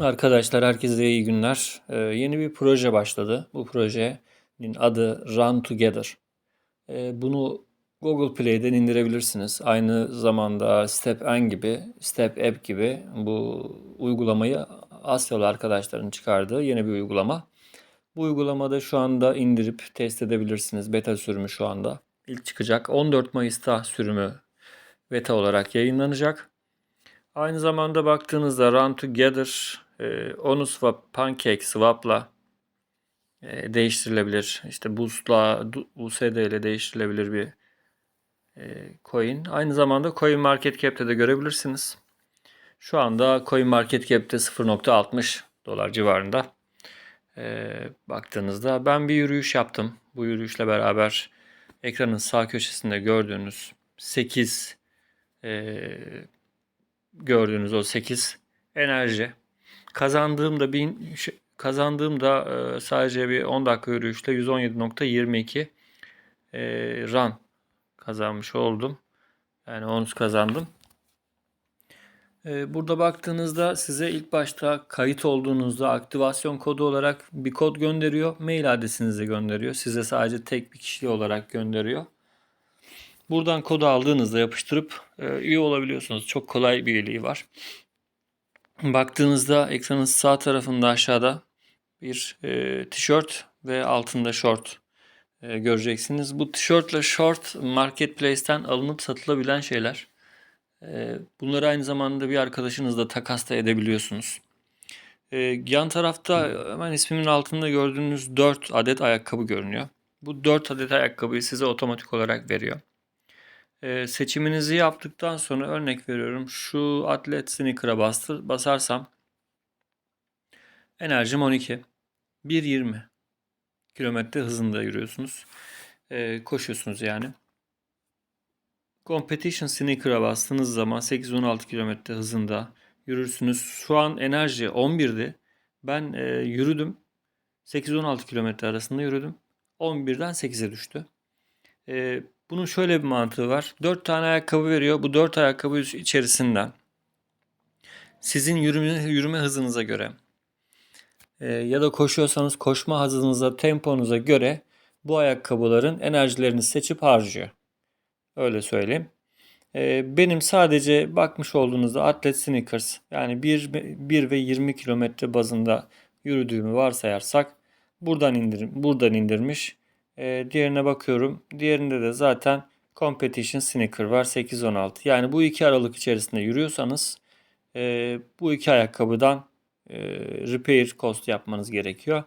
Arkadaşlar herkese iyi günler. Ee, yeni bir proje başladı. Bu projenin adı Run Together. Ee, bunu Google Play'den indirebilirsiniz. Aynı zamanda Step N gibi, Step App gibi bu uygulamayı Asyalı arkadaşların çıkardığı yeni bir uygulama. Bu uygulamada şu anda indirip test edebilirsiniz. Beta sürümü şu anda. İlk çıkacak. 14 Mayıs'ta sürümü beta olarak yayınlanacak. Aynı zamanda baktığınızda Run Together, e, OnuSwap, PancakeSwap'la e, değiştirilebilir. İşte Boost'la, USD ile değiştirilebilir bir e, coin. Aynı zamanda CoinMarketCap'te de görebilirsiniz. Şu anda CoinMarketCap'te 0.60 dolar civarında. E, baktığınızda ben bir yürüyüş yaptım. Bu yürüyüşle beraber ekranın sağ köşesinde gördüğünüz 8 e, gördüğünüz o 8 enerji. Kazandığımda bin kazandığımda e, sadece bir 10 dakika yürüyüşle 117.22 e, run kazanmış oldum. Yani onu kazandım. E, burada baktığınızda size ilk başta kayıt olduğunuzda aktivasyon kodu olarak bir kod gönderiyor. Mail adresinize gönderiyor. Size sadece tek bir kişi olarak gönderiyor. Buradan kodu aldığınızda yapıştırıp üye olabiliyorsunuz. Çok kolay bir üyeliği var. Baktığınızda ekranın sağ tarafında aşağıda bir e, tişört ve altında short e, göreceksiniz. Bu tişörtle short marketplace'ten alınıp satılabilen şeyler. E, bunları aynı zamanda bir arkadaşınızla takas da edebiliyorsunuz. E, yan tarafta hemen ismimin altında gördüğünüz 4 adet ayakkabı görünüyor. Bu 4 adet ayakkabıyı size otomatik olarak veriyor. Ee, seçiminizi yaptıktan sonra örnek veriyorum şu atlet sneaker'a bastır, basarsam enerjim 12. 1.20 kilometre hızında yürüyorsunuz. Ee, koşuyorsunuz yani. Competition sneaker'a bastığınız zaman 8-16 kilometre hızında yürürsünüz. Şu an enerji 11'di. Ben e, yürüdüm. 8-16 kilometre arasında yürüdüm. 11'den 8'e düştü. E, bunun şöyle bir mantığı var. 4 tane ayakkabı veriyor. Bu 4 ayakkabı içerisinden sizin yürüme, yürüme hızınıza göre e, ya da koşuyorsanız koşma hızınıza, temponuza göre bu ayakkabıların enerjilerini seçip harcıyor. Öyle söyleyeyim. E, benim sadece bakmış olduğunuzda Atlet Sneakers yani 1, 1 ve 20 kilometre bazında yürüdüğümü varsayarsak buradan indir buradan indirmiş. E, diğerine bakıyorum. Diğerinde de zaten Competition Sneaker var 8-16. Yani bu iki aralık içerisinde yürüyorsanız e, bu iki ayakkabıdan e, repair cost yapmanız gerekiyor.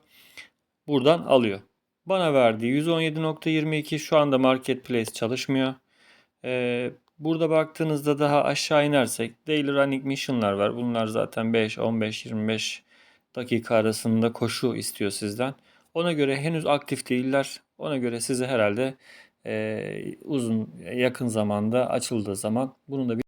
Buradan alıyor. Bana verdiği 117.22 şu anda marketplace çalışmıyor. E, burada baktığınızda daha aşağı inersek daily running mission'lar var. Bunlar zaten 5, 15, 25 dakika arasında koşu istiyor sizden. Ona göre henüz aktif değiller. Ona göre size herhalde e, uzun yakın zamanda açıldığı zaman bunun da bir